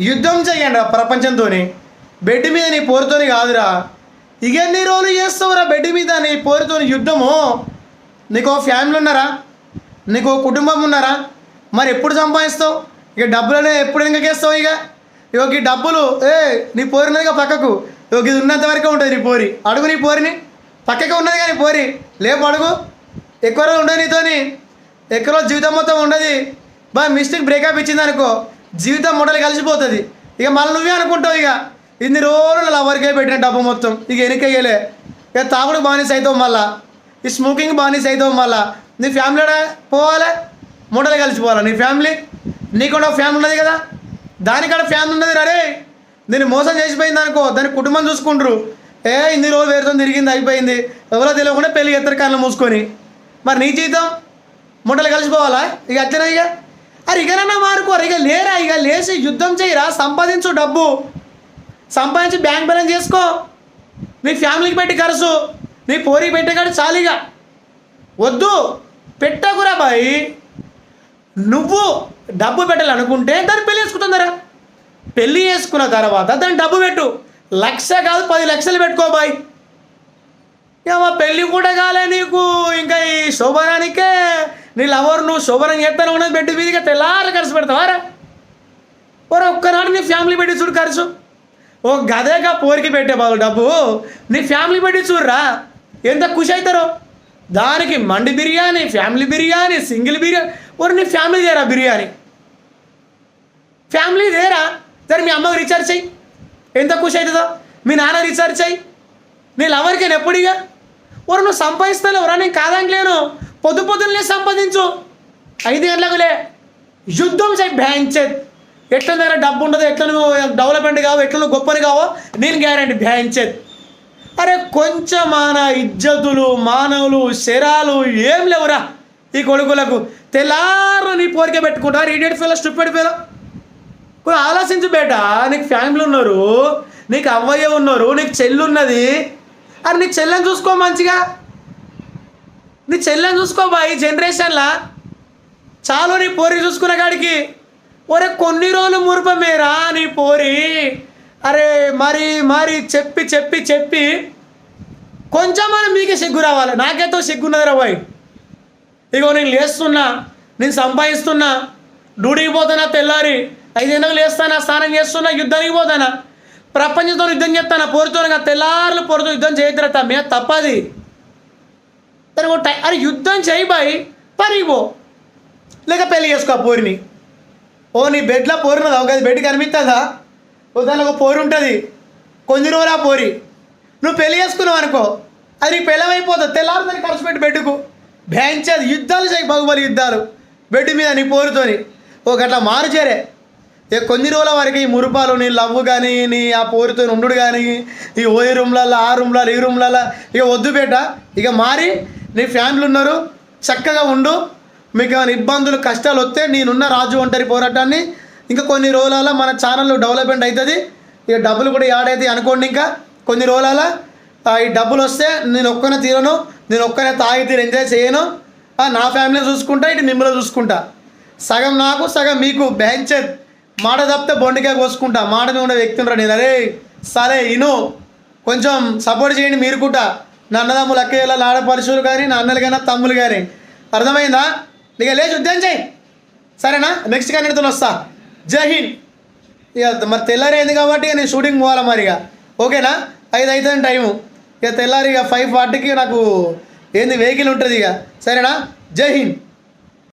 యుద్ధం చెయ్యండి ప్రపంచంతో బెడ్ మీద నీ పోరుతోని కాదురా. ఇక ఎన్ని రోజులు చేస్తావురా బెడ్ మీద నీ పోరుతోని యుద్ధము? నీకు ఓ ఫ్యామిలీ ఉన్నారా? నీకు కుటుంబం ఉన్నారా? మరి ఎప్పుడు సంపాదిస్తావు? ఇక డబ్బులనే ఎప్పుడు ఇంకేస్తావు ఇక? ఇక ఈ డబ్బులు ఏ నీ పోరినదిగా పక్కకు. ఇక ఇది ఉన్నంత వరకే ఉంటుంది నీ పోరి. అడుగు నీ పోరిని. పక్కకే ఉన్నది కానీ పోరి. లేపు అడుగు. ఎక్కువ రోజులు ఉండదు నీతోని. ఎక్కువ రోజు జీవితం మొత్తం ఉండదు. బా మిస్టేక్ బ్రేకప్ ఇచ్చింది అనుకో జీవితం మొడలు కలిసిపోతుంది. ఇక మళ్ళీ నువ్వే అనుకుంటావు ఇక. ఇన్ని రోజులు లవర్కే పెట్టిన డబ్బు మొత్తం. ఇక వెనకయ్యలే ఇక తాగుడు బానిస అవుతావు మళ్ళా ఈ స్మోకింగ్ బానిస అవుతావు మళ్ళా నీ ఫ్యామిలీ పోవాలి? మూటలు కలిసిపోవాలా? నీ ఫ్యామిలీ? నీకుండా కూడా ఫ్యామిలీ ఉన్నది కదా? దానికాడ ఫ్యామిలీ ఉన్నది రే నేను మోసం చేసిపోయింది అనుకో. దాని కుటుంబం చూసుకుంటారు. ఏ ఇన్ని రోజులు వేరుతో తిరిగింది అయిపోయింది. ఎవరో తెలియకుండా పెళ్ళి ఎత్తరి కళ్ళు మూసుకొని. మరి నీ జీవితం మూటలు కలిసిపోవాలా? ఇక అట్లనే ఇక. అరే ఇకనన్నా మారుకోరు ఇక లేరా ఇక లేచి యుద్ధం చేయరా సంపాదించు డబ్బు. సంపాదించి బ్యాంక్ బ్యాలెన్స్ చేసుకో. నీ ఫ్యామిలీకి పెట్టి ఖర్చు నీ పోరికి పెట్టే కాదు చాలిగా. వద్దు పెట్టకురా బాయ్. నువ్వు డబ్బు పెట్టాలనుకుంటే దాన్ని పెళ్ళి చేసుకుంటుందరా పెళ్ళి చేసుకున్న తర్వాత దాన్ని డబ్బు పెట్టు. లక్ష కాదు పది లక్షలు పెట్టుకో బాయ్. ఇక మా పెళ్ళి కూడా కాలే నీకు. ఇంకా ఈ శోభనానికే నీ లవర్ నువ్వు శుభ్రం చేస్తాను ఉన్నది బెడ్ మీదిగా తెల్లారి ఖర్చు పెడతావారా ఓరే ఒక్కనాడు నీ ఫ్యామిలీ పెట్టి చూడు ఖర్చు ఓ గదేగా పోరికి పెట్టే బాబు డబ్బు. నీ ఫ్యామిలీ పెట్టి చూడరా. ఎంత ఖుషి అవుతారో. దానికి మండి బిర్యానీ ఫ్యామిలీ బిర్యానీ సింగిల్ బిర్యానీ. ఓరు నీ ఫ్యామిలీ దేరా బిర్యానీ? ఫ్యామిలీ దేరా? సరే మీ అమ్మకి రీఛార్జ్ చెయ్యి. ఎంత ఖుషి అవుతుందో. మీ నాన్న రీఛార్జ్ చెయ్యి. నీ లవర్కి ఇక ఒరు నువ్వు సంపాదిస్తాను ఎవరా నేను కాదంటలేను పొద్దు పొద్దున్నే సంపాదించు. ఐదు గంటలకులే. యుద్ధం చేయి భ్యాంచేత్ ఎట్లా దగ్గర డబ్బు ఉండదు ఎట్లా నువ్వు డెవలప్మెంట్ కావు ఎట్లా నువ్వు గొప్పని కావో నేను గ్యారంటీ భ్యాంచేత్ అరే కొంచెం మన ఇజ్జతులు మానవులు శరాలు ఏం లేవురా ఈ కొడుకులకు. తెల్లారు నీ పోరికే పెట్టుకుంటా ఇడియట్ ఫీల్ స్టూపెడ్ ఫీల్. కొంచెం ఆలోచించు బేట నీకు ఫ్యామిలీ ఉన్నారు నీకు అవ్వయ్య ఉన్నారు నీకు చెల్లున్నది అరే నీ చెల్లెని చూసుకో మంచిగా. నీ చెల్లెని చూసుకో బా ఈ జనరేషన్లా. చాలు నీ పోరి చూసుకున్న కాడికి. ఒరే కొన్ని రోజులు మురుపమేరా నీ పోరి. అరే మరి మరి చెప్పి చెప్పి చెప్పి. కొంచెం మనం మీకే సిగ్గు రావాలి. నాకేతో సిగ్గున్నదిరా బాయ్. ఇగో నేను లేస్తున్నా నేను సంపాదిస్తున్నా డ్యూటీకి పోతున్నా తెల్లారి ఐదు ఐదేళ్ళకి లేస్తానా స్నానం చేస్తున్నా యుద్ధానికి పోతానా? ప్రపంచంతో యుద్ధం చేస్తాను పోరుతో తెల్లారులు పోరుతో యుద్ధం చేయద్దురా మే తప్పది. సరే టై అరే యుద్ధం చేయి బాయ్ పో. లేక పెళ్ళి చేసుకో ఆ పోరిని. ఓ నీ బెడ్లో పోరినది ఒక బెడ్ కనిపిస్తుందా? ఓ దానిలో ఒక పోరు ఉంటుంది. కొన్ని రోజులు ఆ పోరి. నువ్వు పెళ్ళి చేసుకున్నావు అనుకో అది నీకు పెళ్ళమైపోతుంది. తెల్లారు దాన్ని ఖర్చు పెట్టి బెడ్కు భ్యాంచేది యుద్ధాలు చేయి బాగుబలి యుద్ధాలు. బెడ్ మీద నీ పోరుతోని. ఒక అట్లా మారు చేరే ఇక కొన్ని రోజుల వరకు ఈ మురుపాలు నీ లవ్ కానీ నీ ఆ పోరుతో ఉండు కానీ ఈ ఓ రూమ్లలో ఆ రూమ్లలో ఈ రూమ్లలో ఇక వద్దు బేట. ఇక మారి నీ ఫ్యామిలీ ఉన్నారు చక్కగా ఉండు. మీకు ఏమైనా ఇబ్బందులు కష్టాలు వస్తే నేనున్న రాజు ఒంటరి పోరాటాన్ని ఇంకా కొన్ని రోజులలో మన ఛానల్ డెవలప్మెంట్ అవుతుంది ఇక డబ్బులు కూడా యాడైతే అనుకోండి ఇంకా. కొన్ని రోజులలో ఈ డబ్బులు వస్తే నేను ఒక్కనే తీరను నేను ఒక్కనే తాగి తీరు ఎంజాయ్ చేయను. ఆ, నా ఫ్యామిలీ చూసుకుంటా ఇటు మిమ్మల్ని చూసుకుంటా. సగం నాకు సగం మీకు బ్యాంచర్ మాట తప్పితే బొండికాయ కోసుకుంటా. మాట మీద ఉండే వ్యక్తి ఉండరా నేను అరే సరే ఇను. కొంచెం సపోర్ట్ చేయండి మీరు కూడా. నా అన్నదమ్ములు అక్కయ్యల ఆడపరుషులు కానీ నా అన్నలు కానీ తమ్ములు కానీ అర్థమైందా? ఇక లేచి ఉద్యోగం చేయి. సరేనా? నెక్స్ట్ కన్నడతో వస్తా. జై హింద్. ఇక మరి తెల్లారైంది కాబట్టి నేను షూటింగ్ పోవాలి మరి ఇక. ఓకేనా? ఐదు అవుతుంది టైము ఇక తెల్లారి ఇక ఫైవ్ ఫార్టీకి నాకు ఏంది వెహికల్ ఉంటుంది ఇక. సరేనా? జై హింద్.